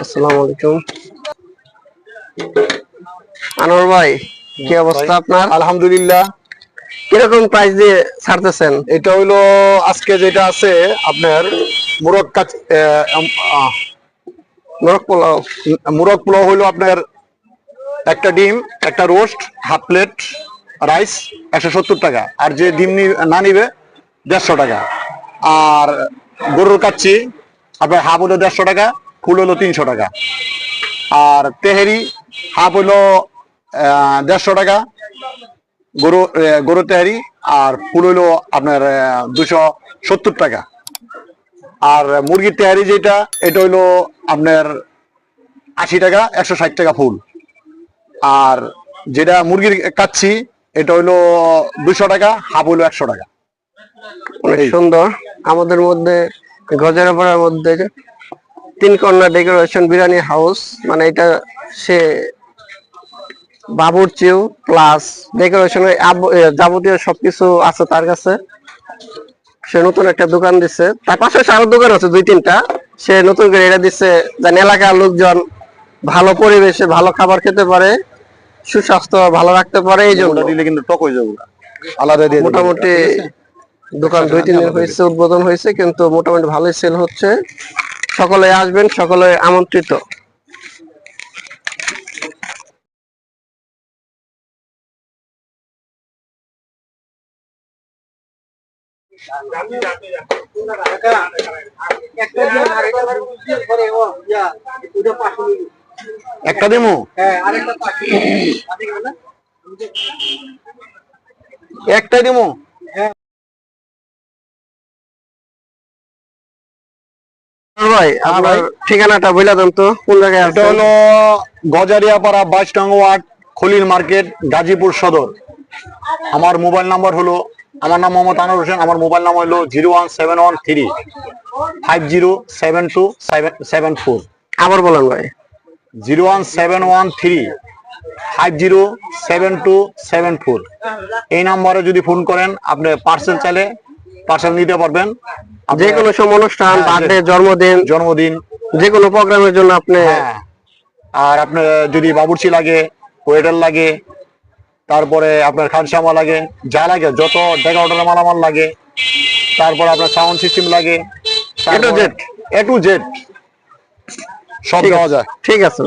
আসসালামু আলাইকুম। আনোয়ার ভাই কি অবস্থা আপনার? আলহামদুলিল্লাহ। কীরকম প্রাইস দিয়ে ছাড়তেছেন? এটা হইল আজকে যেটা আছে আপনার মুরগ আহ, আহ, পোলাও। মুরগ পোলাও হইল আপনার একটা ডিম একটা রোস্ট হাফ প্লেট রাইস একশো সত্তর টাকা। আর যে ডিম নি- না নিবে দেড়শো টাকা। আর গরুর কাচ্ছি আপনার হাফ হলো দেড়শো টাকা, ফুল হলো তিনশো টাকা। আর তেহেরি হাফ হলো দেড়শো টাকা, গরু গরু তেহারি, আর ফুল হলো আপনার দুশো সত্তর টাকা। আর মুরগির তেহারি যেটা, এটা হইল আপনার আশি টাকা, একশো ষাট টাকা ফুল। আর যেটা মুরগির কাচ্ছি, এটা হইল দুশো টাকা, হাফ হলো একশো টাকা। সুন্দর। আমাদের মধ্যে গজারাপাড়ার মধ্যে তিন কর্নার ডেকোরেশন বিরিয়ানি হাউস মানে এটা সে বাবুর চেয়েও প্লাস ডেকোরেশনের যাবতীয় সবকিছু আছে তার কাছে। সে নতুন একটা দোকান দিচ্ছে তার পাশে আরও দোকান আছে দুই তিনটা। সে নতুন করে এটা দিচ্ছে যেন এলাকার লোকজন ভালো পরিবেশে ভালো খাবার খেতে পারে সুস্বাস্থ্য ভালো রাখতে পারে এই জন্য। দিলে কিন্তু টক হয়ে যাবে। আলাদা দিয়ে মোটামুটি দোকান দুই তিন দিন হয়েছে উদ্বোধন হয়েছে কিন্তু মোটামুটি ভালোই সেল হচ্ছে। সকলে আসবেন সকলে আমন্ত্রিত। একটা দিমু? একটা দিমু? ভাই আপনার ঠিকানাটা বলে দেন তো কোন জায়গায় এটা হলো গজারিয়াপাড়া বাইশ নং ওয়ার্ড খলিল মার্কেট গাজীপুর সদর। আমার মোবাইল নাম্বার হলো আমার নাম মোহাম্মদ আনোয়ার হোসেন আমার মোবাইল নাম্বার হলো zero one seven one three five zero seven two seven four. আবার বলেন ভাই। Zero one seven one three five zero seven two seven four. এই নাম্বারে যদি ফোন করেন আপনি পার্সেল চাইলে পার্সেল নিতে পারবেন। যে কোনো সব অনুষ্ঠান হ্যাঁ, বার্থডে জন্মদিন জন্মদিন। যে কোনো প্রোগ্রামের জন্য আপনি হ্যাঁ। আর আপনার যদি বাবুর্চি লাগে ওয়েটার লাগে তারপরে আপনার খানসামা লাগে যা লাগে যত ডেকা অর্ডার মালামাল লাগে তারপর আপনার সাউন্ড সিস্টেম লাগে A to Z. A to Z. সব দেওয়া যায়। ঠিক আছে